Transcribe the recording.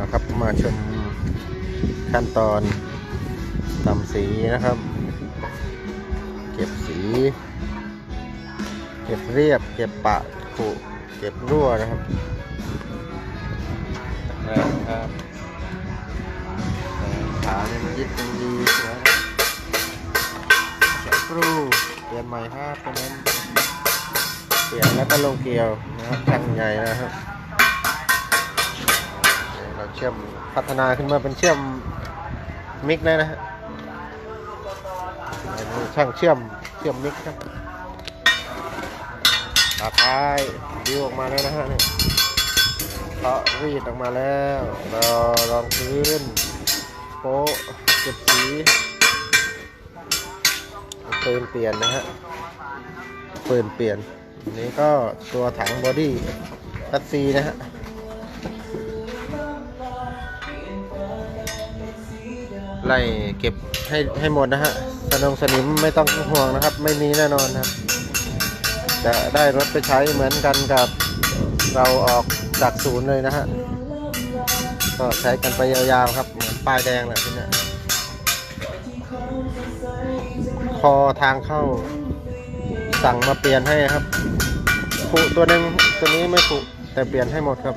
นะครับมาชมขั้นตอนทำสีนะครับ เก็บสี เก็บเรียบ เก็บปะขุเก็บรั่วนะครับแรกครับขาเนี่ยมันยึดตรงดีนะครับสกรูเปลี่ยนใหม่ครับตอนนั้นเปลี่ยนแล้วก็ลงเกลียวนะครับช่างใหญ่นะครับเราเชื่อมพัฒนาขึ้นมาเป็นเชื่อมมิกเลยนะฮะนี่ช่างเชื่อมเชื่อมมิกครับตาท้ายดิวออกมาแล้วนะฮะเนี่ยเคาะรีดออกมาแล้วรอรองพื้นโป๊ะเก็บสีปืนเปลี่ยนนะฮะปืนเปลี่ยนนนี้ก็ตัวถังบอดี้ตัดซีนะฮะ ไล่เก็บให้ให้หมดนะฮะสนงสนิมไม่ต้องห่วงนะครับ ไม่มีแน่นอนครับ จะได้รถไปใช้เหมือนกันกับเราออกจากศูนย์เลยนะฮะก็ใช้กันไปยาวๆครับเหมือนป้ายแดงแหละทีเนี้ยคอทางเข้าสั่งมาเปลี่ยนให้ครับผุตัวนึงตัวนี้ไม่ผุแต่เปลี่ยนให้หมดครับ